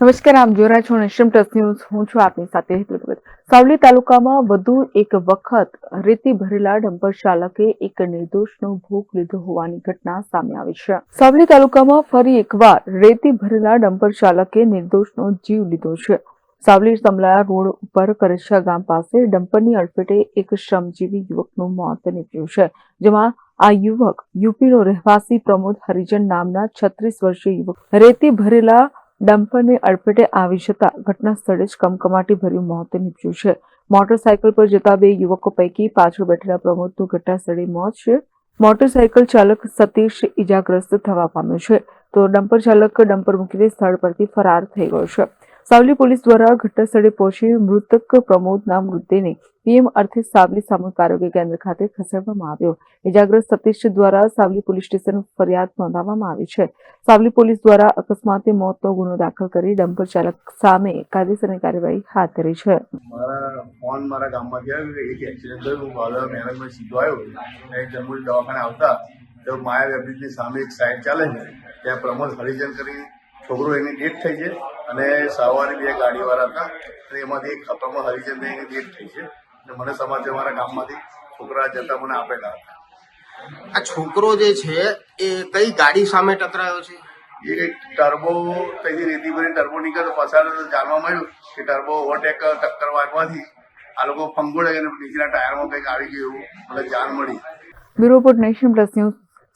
નમસ્કાર, આમ જોઈ રહ્યા છો નેશન પ્લસ ન્યૂઝ હું છું આપની સાથે હેતલભગત સાવલી તાલુકામાં વધુ એક વખત રેતી ભરેલા ડમ્પર ચાલકે એક નિર્દોષનો ભોગ લીધો હોવાની ઘટના સામે આવી છે. સાવલી તાલુકામાં ફરી એકવાર રેતી ભરેલા ડમ્પર ચાલકે નિર્દોષનો જીવ લીધો છે. સાવલી સમલા રોડ ઉપર કરેશા ગામ પાસે ડમ્પરની અડફેટે એક શ્રમજીવી યુવકનું મોત નીપજ્યું છે, જેમાં આ યુવક યુપીનો રહેવાસી પ્રમોદ હરિજન નામના છત્રીસ વર્ષીય યુવક રેતી ભરેલા ડમ્પરને અડફેટે આવી જતા ઘટના સ્થળે જ કમકમાટી ભર્યું મોત નીપજ્યું છે. મોટરસાયકલ પર જતા બે યુવકો પૈકી પાછળ બેઠેલા પ્રમોદનું ઘટના સ્થળે મોત છે. મોટરસાયકલ ચાલક સતીશ ઇજાગ્રસ્ત થવા પામ્યો છે. તો ડમ્પર ચાલક ડમ્પર મૂકીને સ્થળ પરથી ફરાર થઈ ગયો છે. સાવલી પોલીસ દ્વારા ઘટનાસ્થળે પહોંચી મૃતક પ્રમોદના મૃતદેહને પીએમ અર્થે સાવલી સામૂહિક આરોગ્ય કેન્દ્ર ખાતે ખસેડવામાં આવ્યો. ઇજાગ્રસ્ત સતીશ દ્વારા સાવલી પોલીસ સ્ટેશન ફરિયાદ નોંધાવવામાં આવી છે. સાવલી પોલીસ દ્વારા અકસ્માતે મોતનો ગુનો દાખલ કરી ડમ્પર ચાલક સામે કાયદેસરની કાર્યવાહી હાથ ધરી છે. માયા વેબ્રિજની સામે એક સાઈડ ચાલે છે. ત્યાં પ્રમોદ હરિજન કરી છોકરો એની ડેથ થઈ છે. અને સવારે બે ગાડીવાળા હતા અને એમાંથી એક પ્રમોદ હરિજન ડેથ થઈ છે. અને મને સમાજે મારા ગામમાંથી છોકરા જતા મને આપેલા હતા. આ છોકરો જે છે એ કઈ ગાડી સામે ટકરાયો છે? એ કંઈક ટર્બો ત્યાંથી રેતી ભરી ટર્બો નીકળ્યો પસાર જાણવા મળ્યું કે ટર્બો ઓવરટેક ટક્કર વાગવાથી આ લોકો ફંગોળે અને નીચેના ટાયરમાં કંઈક આવી ગયું એવું મને જાણ મળી. Bureau report nation plus news